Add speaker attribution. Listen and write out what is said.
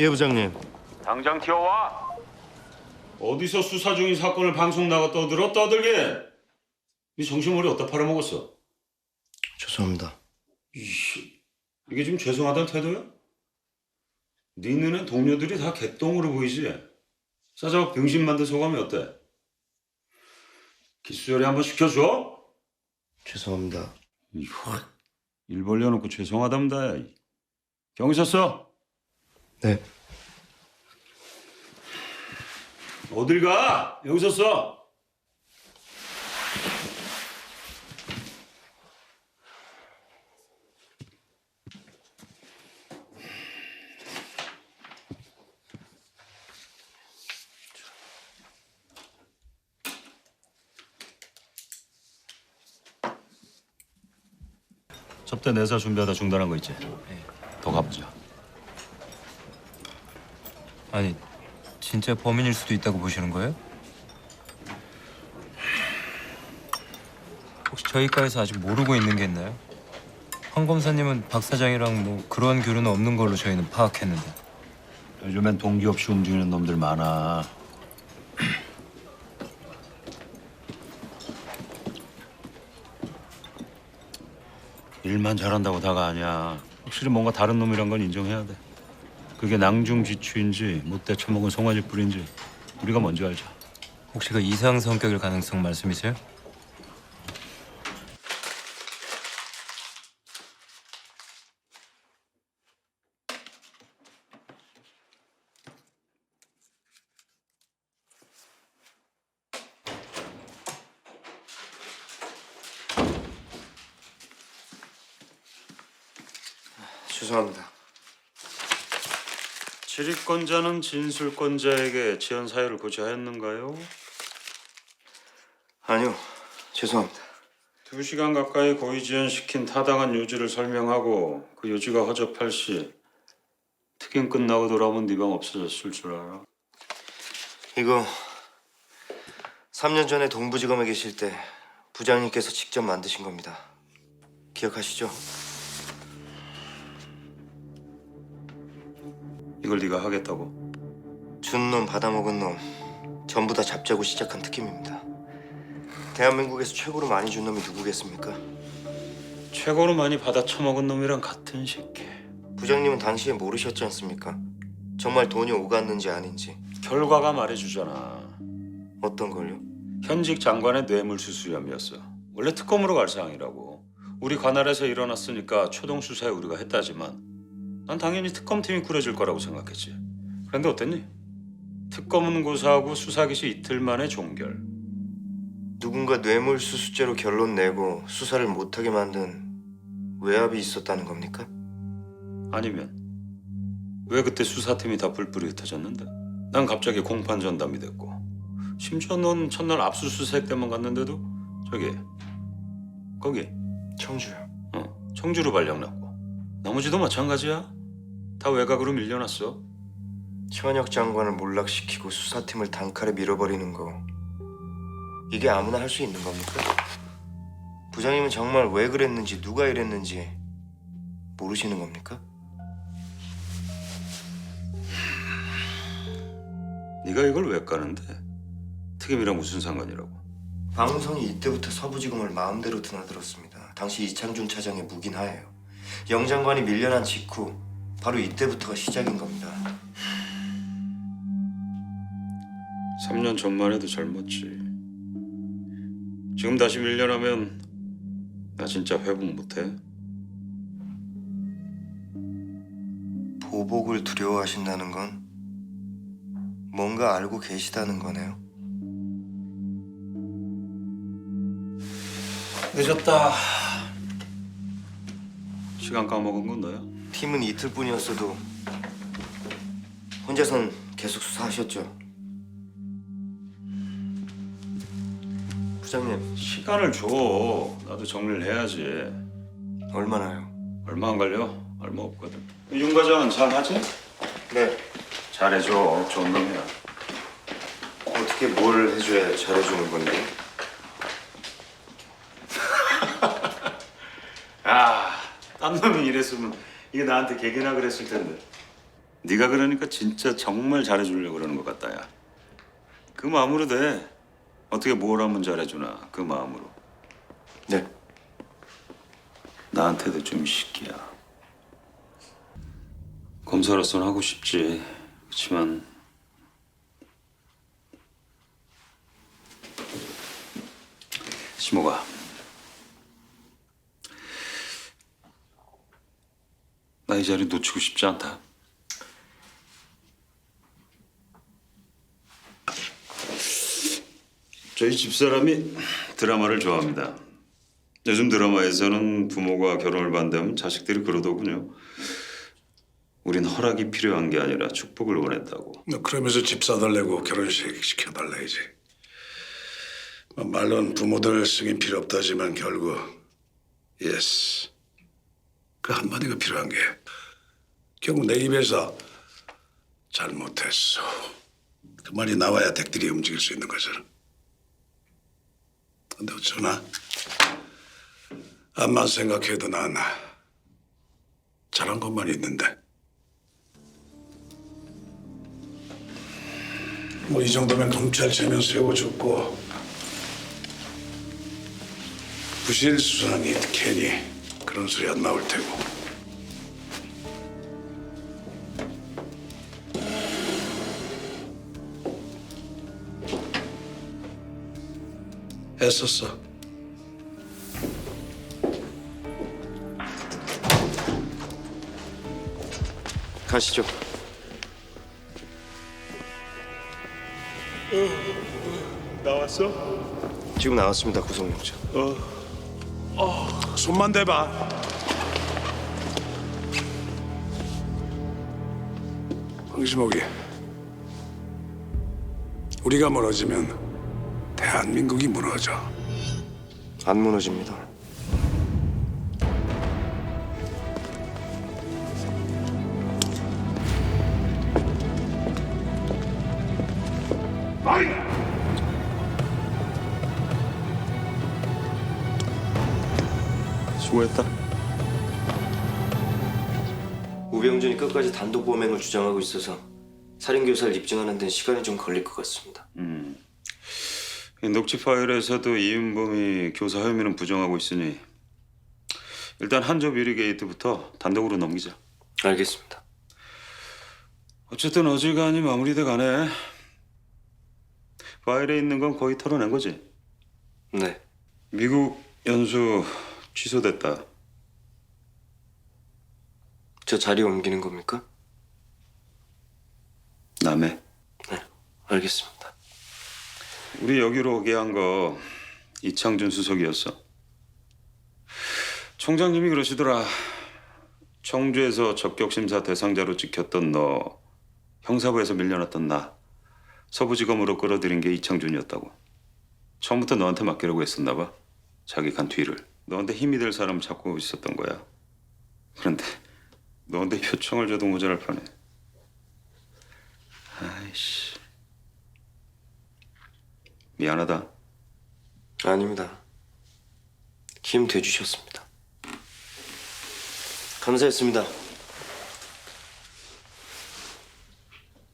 Speaker 1: 예 부장님.
Speaker 2: 당장 튀어와.
Speaker 3: 어디서 수사 중인 사건을 방송 나가 떠들어 떠들게? 네 정신머리 어디다 팔아먹었어?
Speaker 1: 죄송합니다.
Speaker 3: 이씨, 이게 지금 죄송하다는 태도야? 네 눈엔 동료들이 다 개똥으로 보이지? 싸자고 병신 만든 소감이 어때? 기수열이 한번 시켜줘?
Speaker 1: 죄송합니다.
Speaker 3: 이거 일 벌려놓고 죄송하답니다. 야. 경위 썼어?
Speaker 1: 네.
Speaker 3: 어딜 가? 여기서 써. 접대 내사 준비하다 중단한 거 있지? 더 가보자.
Speaker 4: 아니 진짜 범인일 수도 있다고 보시는 거예요? 혹시 저희과에서 아직 모르고 있는 게 있나요? 황 검사님은 박 사장이랑 뭐 그런 교류는 없는 걸로 저희는 파악했는데
Speaker 3: 요즘엔 동기 없이 움직이는 놈들 많아. 일만 잘한다고 다가 아니야. 확실히 뭔가 다른 놈이란 건 인정해야 돼. 그게 낭중지추인지 못돼 처먹은 송아지 뿔인지 우리가 먼저 알자.
Speaker 4: 혹시 그 이상 성격일 가능성 말씀이세요?
Speaker 1: 죄송합니다.
Speaker 3: 질의권자는 진술권자에게 지연 사유를 고지하였는가요?
Speaker 1: 아니요. 죄송합니다.
Speaker 3: 두 시간 가까이 고의 지연시킨 타당한 요지를 설명하고 그 요지가 허접할 시 특임 끝나고 돌아오면 네 방 없어졌을 줄 알아.
Speaker 1: 이거 3년 전에 동부지검에 계실 때 부장님께서 직접 만드신 겁니다. 기억하시죠?
Speaker 3: 이걸 네가 하겠다고?
Speaker 1: 준 놈 받아먹은 놈 전부 다 잡자고 시작한 특kim입니다. 대한민국에서 최고로 많이 준 놈이 누구겠습니까?
Speaker 3: 최고로 많이 받아 처먹은 놈이랑 같은 새끼.
Speaker 1: 부장님은 당시에 모르셨지 않습니까? 정말 돈이 오갔는지 아닌지
Speaker 3: 결과가 말해주잖아.
Speaker 1: 어떤 걸요?
Speaker 3: 현직 장관의 뇌물수수혐이었어. 원래 특검으로 갈 사항이라고. 우리 관할에서 일어났으니까 초동 수사에 우리가 했다지만 난 당연히 특검팀이 꾸려질 거라고 생각했지. 그런데 어땠니? 특검은 고사하고 수사기시 이틀 만에 종결.
Speaker 1: 누군가 뇌물 수수죄로 결론 내고 수사를 못하게 만든 외압이 있었다는 겁니까?
Speaker 3: 아니면 왜 그때 수사팀이 다 불불이 흩어졌는데? 난 갑자기 공판 전담이 됐고 심지어 넌 첫날 압수수색 때만 갔는데도 저기 거기
Speaker 1: 청주요.
Speaker 3: 어, 청주로 발령 났고 나머지도 마찬가지야. 다 외곽으로 밀려났어.
Speaker 1: 최원혁 장관을 몰락시키고 수사팀을 단칼에 밀어버리는 거 이게 아무나 할 수 있는 겁니까? 부장님은 정말 왜 그랬는지 누가 이랬는지 모르시는 겁니까?
Speaker 3: 네가 이걸 왜 까는데? 특임이랑 무슨 상관이라고?
Speaker 1: 방송이 이때부터 서부지검을 마음대로 드나들었습니다. 당시 이창준 차장의 묵인하에요. 영 장관이 밀려난 직후 바로 이때부터가 시작인 겁니다.
Speaker 3: 3년 전만 해도 젊었지. 지금 다시 밀려나면 나 진짜 회복 못해.
Speaker 1: 보복을 두려워하신다는 건 뭔가 알고 계시다는 거네요.
Speaker 3: 늦었다. 시간 까먹은 건 너야?
Speaker 1: 팀은 이틀뿐이었어도 혼자선 계속 수사하셨죠. 부장님
Speaker 3: 시간을 줘. 나도 정리를 해야지.
Speaker 1: 얼마나요?
Speaker 3: 얼마 안 걸려? 얼마 없거든. 윤 과장은 잘하지?
Speaker 1: 네.
Speaker 3: 잘해줘. 좋은 놈이야.
Speaker 1: 어떻게 뭘 해줘야 잘해주는 건데?
Speaker 3: 아, 딴 놈이 이랬으면 이게 나한테 개기나 그랬을 텐데. 네가 그러니까 진짜 정말 잘해주려고 그러는 것 같다 야. 그 마음으로 돼. 어떻게 뭘 하면 잘해주나 그 마음으로.
Speaker 1: 네.
Speaker 3: 나한테도 좀 시키야. 검사로서는 하고 싶지. 그렇지만 시모가 나 이 자리 놓치고 싶지 않다. 저희 집사람이 드라마를 좋아합니다. 요즘 드라마에서는 부모가 결혼을 반대하면 자식들이 그러더군요. 우린 허락이 필요한 게 아니라 축복을 원했다고.
Speaker 5: 너 그러면서 집 사달래고 결혼식 시켜달래야지. 뭐 말로는 부모들 승인 필요 없다지만 결국 예스 그 한마디가 필요한 게 결국 내 입에서 잘못했어 그 말이 나와야 댁들이 움직일 수 있는 거잖아. 근데 어쩌나 암만 생각해도 난 잘한 것만 있는데. 뭐 이 정도면 검찰 체면 세워줬고 부실 수상이 괜히 그런 소리 안 나올 테고 애썼어
Speaker 1: 가시죠.
Speaker 5: 나왔어?
Speaker 1: 지금 나왔습니다 구속영장.
Speaker 5: 손만 대봐 황시목이 우리가 무너지면 대한민국이 무너져
Speaker 1: 안 무너집니다.
Speaker 3: 수고했다.
Speaker 1: 우병준이 끝까지 단독 범행을 주장하고 있어서 살인 교사를 입증하는 데는 시간이 좀 걸릴 것 같습니다.
Speaker 3: 이 녹취 파일에서도 이윤범이 교사 혐의는 부정하고 있으니 일단 한조 비리 게이트부터 단독으로 넘기자.
Speaker 1: 알겠습니다.
Speaker 3: 어쨌든 어지간히 마무리돼 가네. 파일에 있는 건 거의 털어낸 거지.
Speaker 1: 네.
Speaker 3: 미국 연수 취소됐다.
Speaker 1: 저 자리 옮기는 겁니까?
Speaker 3: 남해.
Speaker 1: 네. 알겠습니다.
Speaker 3: 우리 여기로 오게 한 거 이창준 수석이었어. 총장님이 그러시더라. 청주에서 적격 심사 대상자로 찍혔던 너, 형사부에서 밀려났던 나, 서부지검으로 끌어들인 게 이창준이었다고. 처음부터 너한테 맡기려고 했었나 봐. 자기 간 뒤를. 너한테 힘이 될 사람 찾고 있었던 거야. 그런데 너한테 표창을 줘도 모자랄 판에. 아이씨. 미안하다.
Speaker 1: 아닙니다. 힘 돼주셨습니다. 감사했습니다.